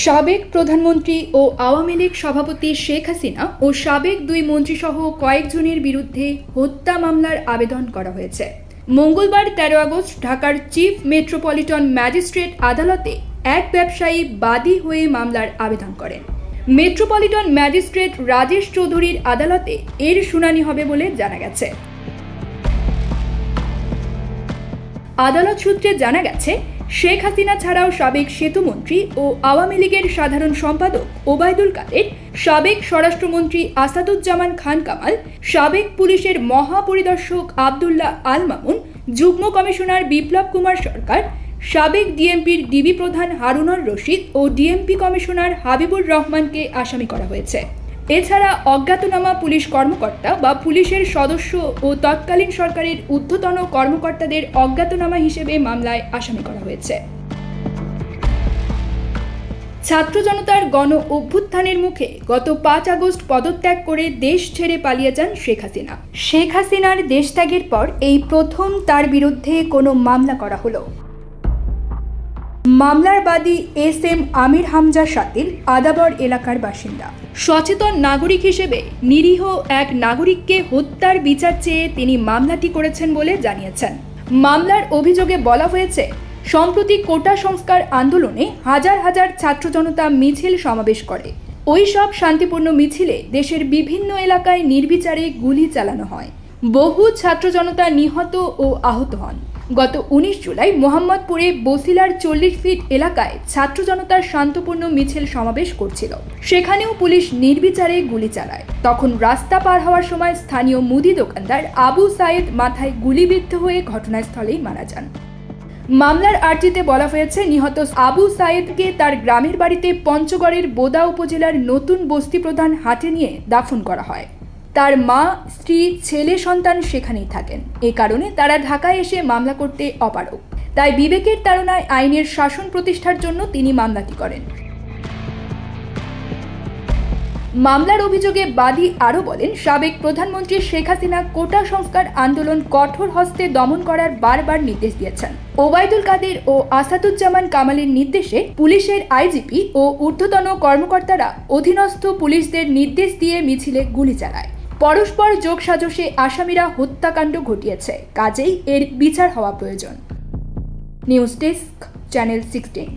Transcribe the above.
সাবেক প্রধানমন্ত্রী ও আওয়ামী লীগ সভাপতি শেখ হাসিনা ও সাবেক দুই মন্ত্রীসহ কয়েকজনের বিরুদ্ধে হত্যা মামলার আবেদন করা হয়েছে। মঙ্গলবার তেরো আগস্ট ঢাকার চিফ মেট্রোপলিটন ম্যাজিস্ট্রেট আদালতে এক ব্যবসায়ী বাদী হয়ে মামলার আবেদন করেন। মেট্রোপলিটন ম্যাজিস্ট্রেট রাজেশ চৌধুরীর আদালতে এর শুনানি হবে বলে জানা গেছে। আদালত সূত্রে জানা গেছে শেখ হাসিনা ছাড়াও সাবেক সেতুমন্ত্রী ও আওয়ামী লীগের সাধারণ সম্পাদক ওবায়দুল কাদের, সাবেক স্বরাষ্ট্রমন্ত্রী আসাদুজ্জামান খান কামাল, সাবেক পুলিশের মহাপরিদর্শক আবদুল্লাহ আল মামুন, যুগ্ম কমিশনার বিপ্লব কুমার সরকার, সাবেক ডিএমপির ডিবি প্রধান হারুনর রশিদ ও ডিএমপি কমিশনার হাবিবুর রহমানকে আসামি করা হয়েছে। এছাড়া অজ্ঞাতনামা পুলিশ কর্মকর্তা বা পুলিশের সদস্য ও তৎকালীন সরকারের ঊর্ধ্বতন কর্মকর্তাদের অজ্ঞাতনামা হিসেবে মামলায় আসামি করা হয়েছে। ছাত্র জনতার গণ অভ্যুত্থানের মুখে গত পাঁচ আগস্ট পদত্যাগ করে দেশ ছেড়ে পালিয়ে যান শেখ হাসিনা। শেখ হাসিনার দেশত্যাগের পর এই প্রথম তার বিরুদ্ধে কোনো মামলা করা হলো। মামলার বাদী এস এম আমির হামজা সাতিল আদাবর এলাকার বাসিন্দা। সচেতন নাগরিক হিসেবে নিরীহ এক নাগরিককে হত্যার বিচার চেয়ে তিনি মামলাটি করেছেন বলে জানিয়েছেন। মামলার অভিযোগে বলা হয়েছে, সম্প্রতি কোটা সংস্কার আন্দোলনে হাজার হাজার ছাত্র জনতা মিছিল সমাবেশ করে। ওই সব শান্তিপূর্ণ মিছিলে দেশের বিভিন্ন এলাকায় নির্বিচারে গুলি চালানো হয়। বহু ছাত্র জনতা নিহত ও আহত হন। গত উনিশ জুলাই মোহাম্মদপুরে বসিলার চল্লিশ ফিট এলাকায় ছাত্র জনতার শান্তপূর্ণ মিছিল সমাবেশ করছিল। সেখানেও পুলিশ নির্বিচারে গুলি চালায়। তখন রাস্তা পার হওয়ার সময় স্থানীয় মুদি দোকানদার আবু সাইদ মাথায় গুলিবিদ্ধ হয়ে ঘটনাস্থলেই মারা যান। মামলার আর্জিতে বলা হয়েছে, নিহত আবু সাইদকে তার গ্রামের বাড়িতে পঞ্চগড়ের বোদা উপজেলার নতুন বস্তি প্রধান হাটে নিয়ে দাফন করা হয়। তার মা, স্ত্রী, ছেলে, সন্তান সেখানেই থাকেন। এ কারণে তারা ঢাকায় এসে মামলা করতে অপারগ। তাই বিবেকের তাড়নায় আইনের শাসন প্রতিষ্ঠার জন্য তিনি মামলাটি করেন। মামলার অভিযোগে বাদী আরও বলেন, সাবেক প্রধানমন্ত্রী শেখ হাসিনা কোটা সংস্কার আন্দোলন কঠোর হস্তে দমন করার বারবার নির্দেশ দিয়েছেন। ওবায়দুল কাদের ও আসাদুজ্জামান কামালের নির্দেশে পুলিশের আইজিপি ও ঊর্ধ্বতন কর্মকর্তারা অধীনস্থ পুলিশদের নির্দেশ দিয়ে মিছিলে গুলি চালায়। পরস্পর যোগসাজশে আসামিরা হত্যাকাণ্ড ঘটিয়েছে। কাজেই এর বিচার হওয়া প্রয়োজন। News desk channel sixteen.